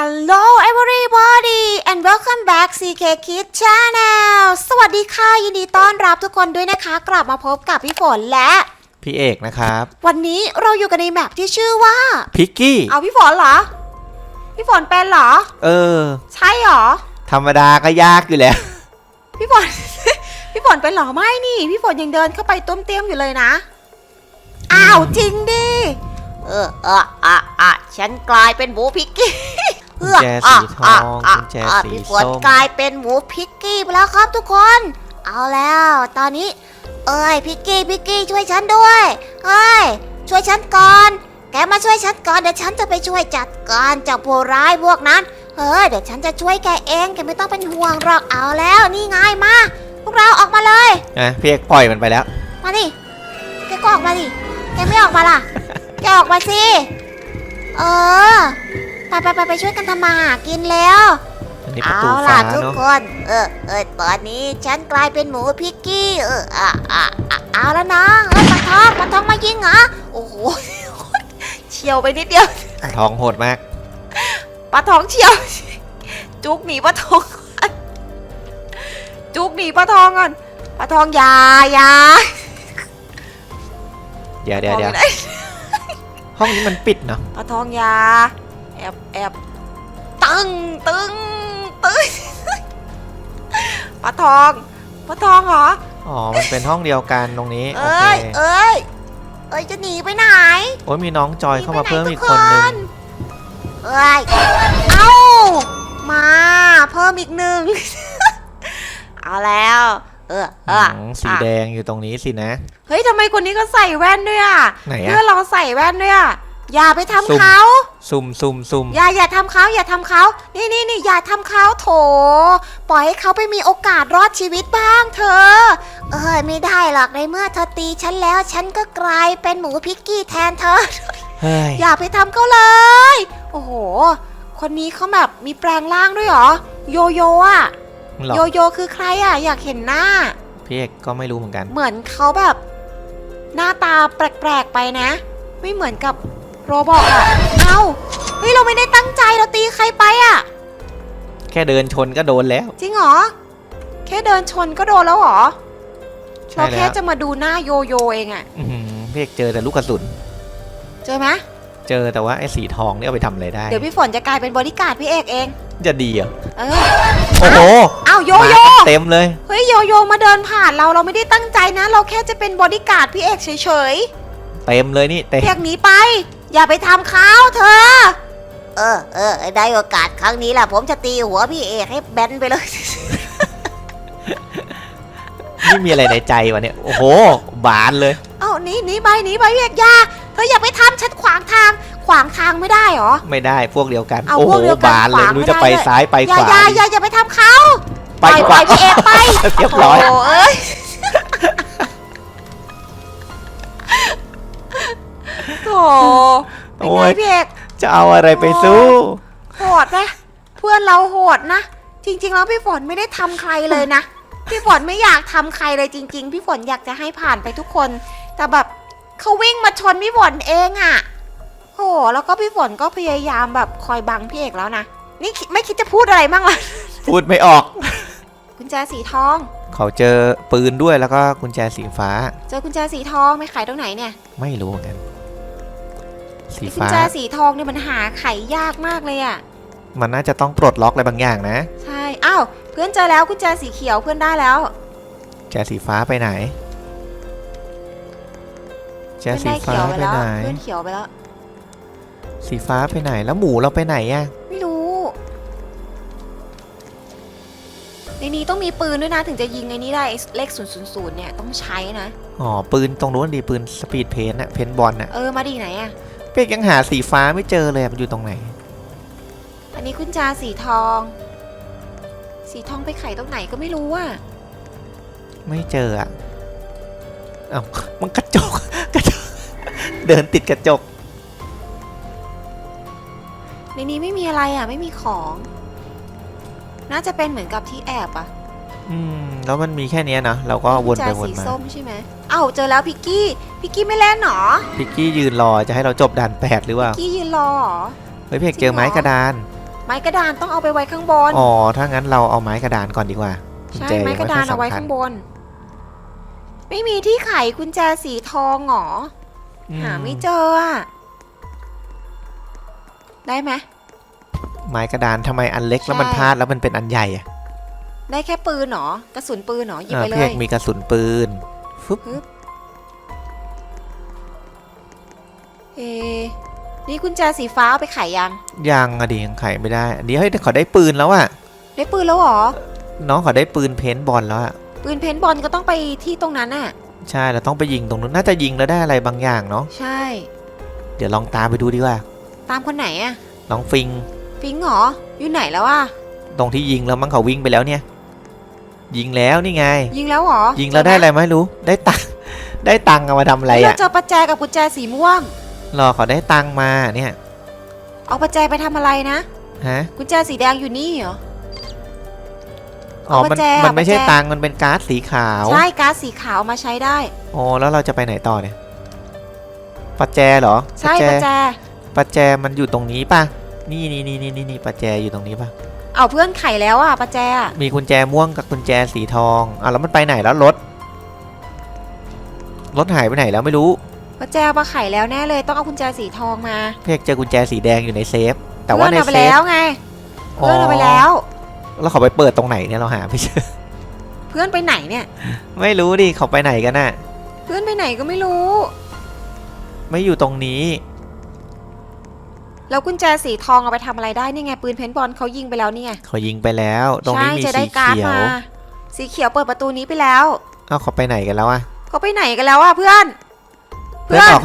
Hello everybody and welcome back CK Kids Channel สวัสดีค่ะ ยินดีต้อนรับทุกคนด้วยนะคะ กลับมาพบกับพี่ฝนและ พี่เอกนะครับ วันนี้เราอยู่กันในแมปที่ชื่อว่า พิกกี้ เอาพี่ฝนเหรอ พี่ฝนเป็นเหรอ เออ ใช่เหรอ ธรรมดาก็ยากอยู่แล้ว พี่ฝน พี่ฝนเป็นเหรอไม่นี่ พี่ฝนยังเดินเข้าไปต้มเตี้ยมอยู่เลยนะ อ้าวจริงดิ เออเอออะอะฉันกลายเป็นหมูพิกกี้ เออกุญแจสีทองะะกุญแจอะสีพี่ฝส้นมกลายเป็นหมูพิกกี้ไปแล้วครับทุกคน เอาแล้ว ตอนนี้ เอ้ยพิกกี้พิกกี้ช่วยฉันด้วยเอ้ยช่วยฉันก่อน แกมาช่วยฉันก่อนเดี๋ยวฉันจะไปช่วยจัดการเจ้าผู้ร้ายพวกนั้นเฮ้ยเดี๋ยวฉันจะช่วยแกเองแกไม่ต้องเป็นห่วงหรอกเอาแล้วนี่ไงมา พวกเราออกมาเลย นะพี่เอกปล่อยมันไปแล้ว มาดิ แกก็ออกมาดิ แกไม่ออกมาล่ะ แกออกมาสิ เออ ไปไปไปไปช่วยกันทำมาหากินแล้ว อันนี้ประเอาตูล่ะฟ้าทุกเนาะคน เออเออตอนนี้ฉันกลายเป็นหมูพิกกี้ เอออะอะอะเอาแล้วนะเออปลาทองปลาทองมายิงเหรอ โอ้โห เฉียวไปนิดเดียวท้องโหดมาก ปลาทองเฉียว จุกหนีปลาทองก่อนจุกหนีปลาทองก่อนปลาทองอยาอยาเดี๋ยวเดี๋ยวเดี๋ยวปลาทองอไหนห้องนี้มันปิดเนาะปลาทองอยา แอบแอบตึงตึงตึงปลาทองปลาทองเหรอ อ๋อ มันเป็นห้องเดียวกันตรงนี้ โอเอ้เค ยเอ้ยเอ้ยจะหนีไปไหนโอ้ยมีน้องจอยหนีเข้าไปมาไหเพิ่มทุอีกคนนึง เอ้ยเอ้ามาเพิ่มอีกหนึ่ง เอาแล้ว เออเอออืมสีแดงอยู่ตรงนี้สินะ เฮ้ยทำไมคนนี้ก็ใส่แว่นด้วยอะไหนเพื่ออะนเราใส่แว่นด้วยอะ อย่าไปทำซุ่มเขาซุ่มซุ่มซุ่มอย่าอย่าทำเขาอย่าทำเขา นี่นี่นี่อย่าทำเขาโถ ปล่อยให้เขาไปมีโอกาสรอดชีวิตบ้างเธอ เออไม่ได้หรอกในเมื่อเธอตีฉันแล้วฉันก็กลายเป็นหมูพิกกี้แทนเธอ เฮ้ยอย่าไปทำเขาเลย โอ้โห คนนี้เขาแบบมีแปลงร่างด้วยเหรอ โยโย่อะหรอโยโย่คือใครอะอยากเห็นหน้า พี่เอกก็ไม่รู้เหมือนกัน เหมือนเขาแบบ หน้าตาแปลกๆไปนะ ไม่เหมือนกับ โรบอทอะเอ้าเฮ้ยเราไม่ได้ตั้งใจเราตีใครไปอะแค่เดินชนก็โดนแล้ว จริงเหรอ แค่เดินชนก็โดนแล้วเหรอใช่เราแล้แค่วจะมาดูหน้าโยโย่เองอะอื้อหือพี่เอกเจอแต่ลูกกระสุน เจอไหมเจอแต่ว่าไอ้สีทองนี่เอาไปทำอะไรได้ เดี๋ยวพี่ฝนจะกลายเป็นบริการดพี่เอกเอง จะดีเหรอเออโอ้โหเอ้าโยมาโย่กันเต็มเลย เฮ้ยโยโย่มาเดินผ่านเราเราไม่ได้ตั้งใจนะ เราแค่จะเป็นบอดี้การ์ดพี่เอกเฉยเต็มเลยนี่เต็มๆพี่เอกหนีไป อย่าไปทำเขาเธอ เออเออได้โอกาสครั้งนี้แหละผมจะตีหัวพี่เอกให้แบนไปเลย นี่มีอะไรในใจวะเนี่ย โอ้โห บานเลย เอ้าหนีหนีไปหนีไปพี่เอกอย่าเธออย่าไปทำฉันขวางทาง ขวางทางไม่ได้เหรอ ไม่ได้พวกเดียวกัน เอาโอ้โหพวกเดียวกันบานเลยขวางไม่รู้ไม่จะไปได้เลย ซ้ายไปอย่าขวาอย่าอย่าอย่าไปทำเขาไปปล่อยดีกว่าพี่เอกไปเรียบร้อยโเอ้ย เป็นโอ้ไงยพี่เอกจะเอาอะไรไปสู้ โหดนะเพื่อนเราโหดนะ จริง ๆ แล้วพี่ฝนไม่ได้ทำใครเลยนะ พี่ฝนไม่อยากทำใครเลยจริง ๆ พี่ฝนอยากจะให้ผ่านไปทุกคน แต่แบบเขาวิ่งมาชนพี่ฝนเองอะ่ะโหแล้วก็พี่ฝนก็พยายามแบบคอยบังพี่เอกแล้วนะ นี่คิดไม่คิดจะพูดอะไรบ้างล่ะพูดไม่ออก กุญแจสีทอง เขาเจอปืนด้วยแล้วก็กุญแจสีฟ้า เจอกุญแจสีทองไม่ขายตรงไหนเนี่ย ไม่รู้เหมือนกัน สีกุญฟ้า แจสีทองเนี่ยมันหาไขยากมากเลยอะ่ะมันน่าจะต้องปลดล็อกอะไรบางอย่างนะ ใช่อ้าวเพื่อนเจอแล้วกุญแจสีเขียวเพื่อนได้แล้ว แจสีฟ้าไปไหน แจเพื่อนสีได้ฟ้าเขียวไปไปแล้วไหน เพื่อนเขียวไปแล้ว สีฟ้าไปไหน แล้วหมูเราไปไหนอะไม่รู้ ในนี้ต้องมีปืนด้วยนะถึงจะยิงไอ้นี้ได้ไอ้เลข0 0 0เนี่ยต้องใช้นะ อ๋อ ปืนตรงนู้นดีปืนสปีดเพนอะเพนบอลอะเออมาดีไหนอะ เป๊กยังหาสีฟ้าไม่เจอเลยอะมันอยู่ตรงไหน อันนี้กุญแจสีทอง สีทองไปไขตรงไหนก็ไม่รู้อะไม่เจออะเอ้ามันกระจกกระจก เดินติดกระจก ในนี้ไม่มีอะไรอะไม่มีของ น่าจะเป็นเหมือนกับที่แอบอะ อืมแล้วมันมีแค่เนี้ยนะเราก็วนกุญไปแจวนสีมาส้มใช่ไหมเอ้าเจอแล้วพิกกี้ พิกกี้ไม่เล่นหรอ พิกกี้ยืนรอจะให้เราจบด่านแปดหรือเปล่าพิกกี้ยืนรอเหรอ เฮ้ยพี่เอกจริเจงอไม้เหรอกระดาน ไม้กระดานต้องเอาไปไว้ข้างบน อ๋อถ้างั้นเราเอาไม้กระดานก่อนดีกว่ากุญใช่ แจไม้กระดานยังเอาไว้ค่ยสำคัญข้างบน ไม่มีที่ไขกุญแจสีทองหรออืหาไม่เจออะได้ไหม ไม้กระดานทำไมอันเล็กแล้วมันใช่ พลาดแล้วมันเป็นอันใหญ่อะ ได้แค่ปืนเหรอกระสุนปืนเหรอหยิบอ่าไปเลพี่เอยกมีกระสุนปืนฟึบเอะนี่กุญแจสีฟ้าเอาไปไขยัง ยังอะดิยังไขไม่ได้เดี๋ยวให้ยเขาได้ปืนแล้วอะได้ปืนแล้วเหรอ น้องเขาได้ปืนเพนบอลแล้วอะปืนเพนบอลก็ต้องไปที่ตรงนั้นน่ะ ใช่เราต้องไปยิงตรงนู้นน่าจะยิงแล้วได้อะไรบางอย่างเนาะใช่ เดี๋ยวลองตามไปดูดีกว่าตามคนไหนอะน้องฟิง ฟิงเหรอ อยู่ไหนแล้วอะตรงที่ยิงแล้วมั้งเขาวิ่งไปแล้วเนี่ย ยิงแล้วนี่ไง ยิงแล้วเหรอยิงแล้วได้อะไรไม่รู้ ได้ตังค์ได้ตังค์เอามาทำอะไรเฮ้ยเราอะเจอประแจกับกุญแจสีม่วง รอเขาได้ตังค์มาเนี่ยเอาประแจไปทำอะไรนะ ฮะกุญแจสีแดงอยู่นี่เหรอ อ๋อเอามันประแจมันไม่ใช่ประแจ ตังค์มันเป็นการ์ดสีขาวใช่ก๊าซสีขาวมาใช้ได้อ๋อแล้วเราจะไปไหนต่อเนี่ยปัจแจเหรอใช่ประแจ ปัจแจมันอยู่ตรงนี้ป่ะนี่นี่นี่นี่นี่นี่ปัจแจอยู่ตรงนี้ป่ะ เอาเพื่อนไขแล้วอะประแจอะมีกุญแจม่วงกับกุญแจสีทองอะแล้วมันไปไหนแล้วรถ รถหายไปไหนแล้วไม่รู้ประแจมาไขแล้วแน่เลยต้องเอากุญแจสีทองมาเพียกเจอกุญแจสีแดงอยู่ในเซฟ แต่ว่าเพื่อนในเอาไปเซฟแล้วไงเพื่อนเอาไปแล้ว แล้วเขาไปเปิดตรงไหนเนี่ยเราหาไม่เจอ เพื่อนไปไหนเนี่ย ไม่รู้ดิเขาไปไหนกันน่ะ เพื่อนไปไหนก็ไม่รู้ ไม่อยู่ตรงนี้ แล้วกุญแจสีทองเอาไปทำอะไรได้นี่ไงปืนเพนบอลเขายิงไปแล้วนี่ไงเขายิงไปแล้ว ตรงใช่นี้มีจะได้สีการ์ดเขียวมาสีเขียวเปิดประตูนี้ไปแล้วเอ้าเขาไปไหนกันแล้วอะเขาไปไหนกันแล้วอะเพื่อน เพื่อนออก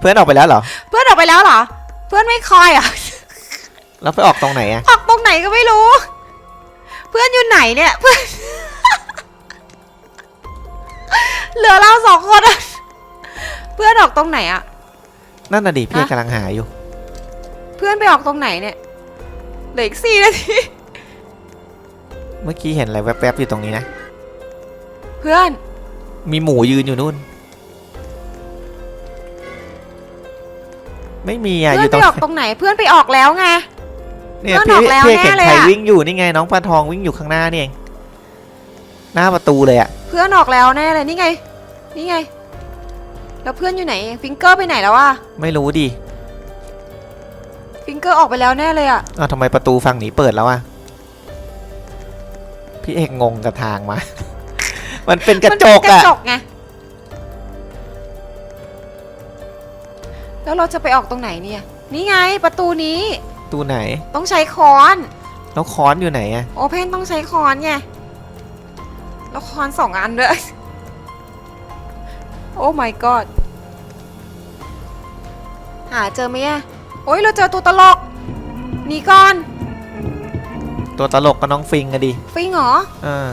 เพื่อนออกไปแล้วเหรอ เพื่อนออกไปแล้วเหรอ เพื่อนไม่คอยอะแล้วไปออกตรงไหนอะออกตรงไหนก็ไม่รู้ เพื่อนอยู่ไหนเนี่ยเพื่อน เหลือเราสองคนอะเพื่อนออกตรงไหนอะ นั่นน่ะดิพี่ฮะ กำลังหาอยู่เพื่อนไปออกตรงไหนเนี่ยเหลืออีกสี่นาทีเมื่อกี้เห็นอะไรแวบๆอยู่ตรงนี้นะ เพื่อนมีหมูยืนอยู่นู่น ไม่มีอะเพื่ออนยู่ตไปรงออกตรงไหนเพื่อนไปออกแล้วไง เนี่ยเพื่อนพี่ออกแล้วพี่เห็นแน่เลยใครอะ วิ่งอยู่นี่ไงน้องปลาทองวิ่งอยู่ข้างหน้านี่เองหน้าประตูเลยอะเพื่อนออกแล้วแน่เลยนี่ไง นี่ไง แล้วเพื่อนอยู่ไหนฟิงเกอร์ไปไหนแล้วอะไม่รู้ดิ ฟิงเกอร์ออกไปแล้วแน่เลยอะอ้าวทำไมประตูฝั่งนี้เปิดแล้วอะพี่เอกงงกับทางมา มันเป็นกระจกมันเป็นกอะระจกไง แล้วเราจะไปออกตรงไหนเนี่ย นี่ไงประตูนี้ประตูไหน ต้องใช้ค้อน แล้วค้อนอยู่ไหนอะโอเพนต้องใช้ค้อนไง แล้วค้อนสองอันด้วย โอ้ my god หาเจอไหมอะ โอ้ยเราเจอตัวตลกหนีก่อนตัวตลกก็น้องฟิงอะดิฟิงเหรอเออ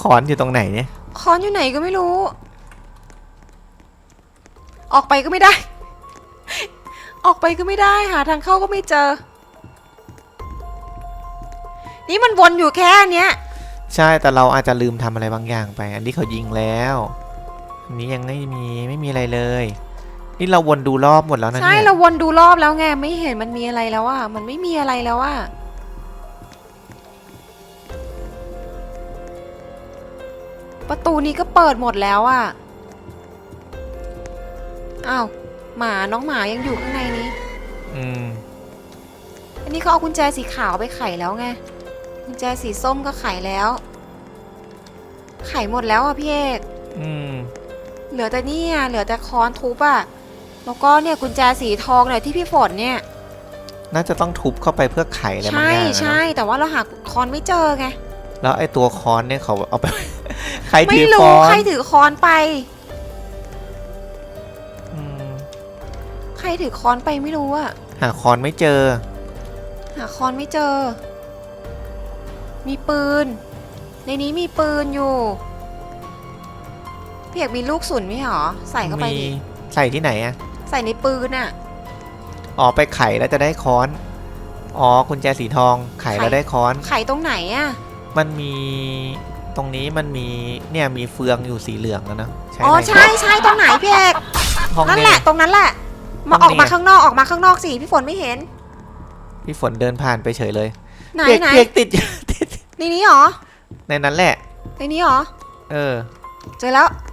ค้อนอยู่ตรงไหนเนี่ยค้อนอยู่ไหนก็ไม่รู้ ออกไปก็ไม่ได้ ออกไปก็ไม่ได้หาทางเข้าก็ไม่เจอ นี่มันวนอยู่แค่เนี้ย ใช่แต่เราอาจจะลืมทำอะไรบางอย่างไป อันนี้เขายิงแล้ว อันนี้ยังไม่มีไม่มีอะไรเลย นี่เราวนดูรอบหมดแล้วนะใช่เนี่ยเราวนดูรอบแล้วไงไม่เห็นมันมีอะไรแล้วอะมันไม่มีอะไรแล้วอะประตูนี้ก็เปิดหมดแล้วอะอ้าวหมาน้องหมายังอยู่ข้างในนี้ อืม อันนี้เขาเอากุญแจสีขาวไปไขแล้วไงกุญแจสีส้มก็ไขแล้ว ไขหมดแล้วอะพี่เอก อืม เหลือแต่นี่อะเหลือแต่ค้อนทุบอะ แล้วก็เนี่ยกุญแจสีทองเนี่ยที่พี่ฝนเนี่ย น่าจะต้องทุบเข้าไปเพื่อไขอะไรบางใช่อย่างอะใช่เนอะแต่ว่าเราหาค้อนไม่เจอไง แล้วไอ้ตัวค้อนเนี่ยเขาเอาไป ใครไม่ถือรู้ค้อนใครถือค้อนไป อืมใครถือค้อนไปไม่รู้อะหาค้อนไม่เจอ หาค้อนไม่เจอ มีปืน ในนี้มีปืนอยู่พี่เอกมีลูกศุนไหมหรอ ใส่เข้าไปมีดิใส่ที่ไหนอะ ใส่ในปืนอะอ๋อไปไขแล้วจะได้ค้อน อ๋อกุญแจสีทองไขแล้วไขได้ค้อน ไขตรงไหนอะมันมีตรงนี้มันมีเนี่ยมีเฟืองอยู่สีเหลืองแล้วนะใช่อ๋อไหมใช่ใช่ตรงไหนพี่เอกห้องนั่นนี้แหละตรงนั้นแหละ มาออกมานี่ไงข้างนอกออกมาข้างนอกสิพี่ฝนไม่เห็น พี่ฝนเดินผ่านไปเฉยเลยไหนเปียกไหนเปียกติดติดในนี้เหรอในนั้นแหละในนี้เหรอเออ เจอแล้วต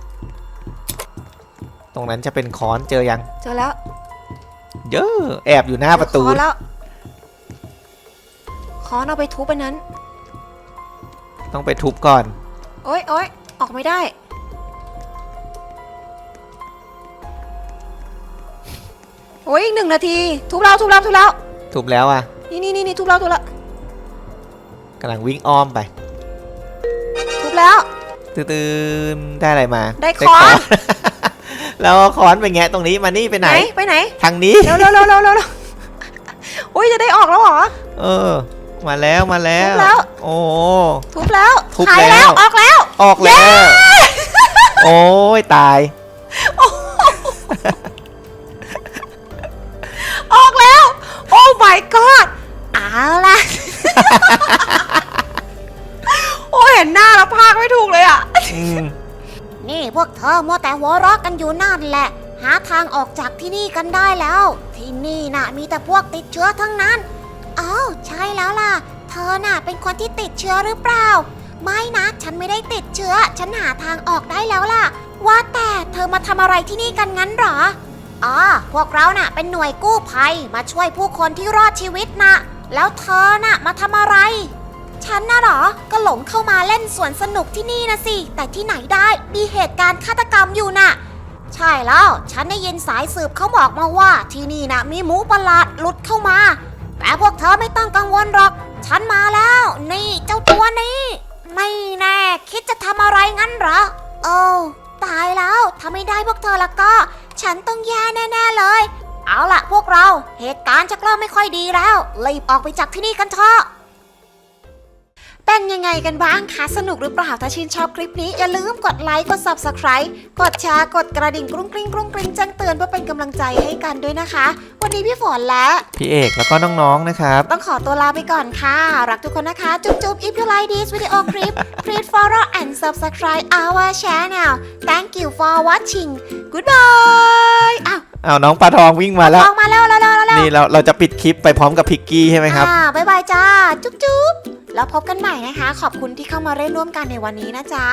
รงนั้นจะเป็นค้อนเจอยัง เจอแล้วเยอะแอบอยู่หน้าประตูเจอค้อนแล้วค้อนเอาไปทุบอันนั้น ต้องไปทุบก่อน โอ๊ยโอ๊ยออกไม่ได้ โอ้ยอีกหนึ่งนาที ทุบแล้วทุบแล้วทุบแล้ว ทุบแล้วอะ นี่นี่นี่นี่ทุบแล้วทุบแล้วกำลังวิ่งอ้อมไป ทุบแล้ว ตื่นๆได้อะไรมา ได้ค้อน แล้วเอาค้อนไปแงะตรงนี้มานี่ไปไหน ไปไหนทางนี้ เร็วเร็วเร็วเร็วเร็วเร็วโอ้ยจะได้ออกแล้วเหรอ เออ มาแล้วมาแล้วทุบแล้ว โอ้โหทุบแล้วทุบขายแล้แล้ว วออกแล้ว ออกแล้ว โอ้ยตาย ออกแล้ว โอ้ my god เอาล่ะโอ้ยเห็นหน้าแล้วพากไม่ถูกเลยอะ อืมนี่ พวกเธอมัวแต่หัวเราะกันอยู่นั่นแหละ หาทางออกจากที่นี่กันได้แล้ว ที่นี่น่ะมีแต่พวกติดเชื้อทั้งนั้นอ้าวใช่แล้วล่ะ เธอน่ะเป็นคนที่ติดเชื้อหรือเปล่า ไม่นะ ฉันไม่ได้ติดเชื้อ ฉันหาทางออกได้แล้วล่ะ ว่าแต่เธอมาทำอะไรที่นี่กันงั้นหรออ๋อพวกเราน่ะเป็นหน่วยกู้ภัยมาช่วยผู้คนที่รอดชีวิตน่ะแล้วเธอน่ะมาทำอะไร ฉันน่ะเหรอ ก็หลงเข้ามาเล่นสวนสนุกที่นี่นะสิ แต่ที่ไหนได้มีเหตุการณ์ฆาตกรรมอยู่น่ะ ใช่แล้ว ฉันได้ยินสายสืบเขาบอกมาว่า ที่นี่น่ะมีหมูประหลาดหลุดเข้ามา แต่พวกเธอไม่ต้องกังวลหรอก ฉันมาแล้ว นี่เจ้าตัวนี้ ไม่แน่ คิดจะทำอะไรงั้นเหรอ โอ้ตายแล้วถ้าไม่ได้พวกเธอล้วก็ ฉันต้องแย่แน่ๆเลย เอาล่ะพวกเรา เหตุการณ์ชักเริ่มไม่ค่อยดีแล้วรีบออกไปจากที่นี่กันเถอะ เป็นยังไงกันบ้างคะ สนุกหรือเปล่า ถ้าชื่นชอบคลิปนี้ อย่าลืมกดไลค์ กด subscribe กดแชร์ กดกระดิ่งกรุ้งกริ้งกรุ้งกริ้งแจ้งเตือนเพื่อเป็นกำลังใจให้กันด้วยนะคะ วันนี้พี่ฝนและ พี่เอกแล้วก็น้องๆนะครับ ต้องขอตัวลาไปก่อนค่ะ รักทุกคนนะคะ จุ๊บจุ๊บ if you like this video clip please follow and subscribe our channel thank you for watching goodbye อ้าวเอาน้องปลาทองวิ่งมาแล้ว ออกมาแล้วแล้วแล้วแล้วนี่เราเราจะปิดคลิปไปพร้อมกับพิกกี้ใช่ไหมครับ อ่าบ๊ายบายจ้า จุ๊บจุ๊บ แล้วพบกันใหม่นะคะ ขอบคุณที่เข้ามาเล่นร่วมกันในวันนี้นะจ๊ะ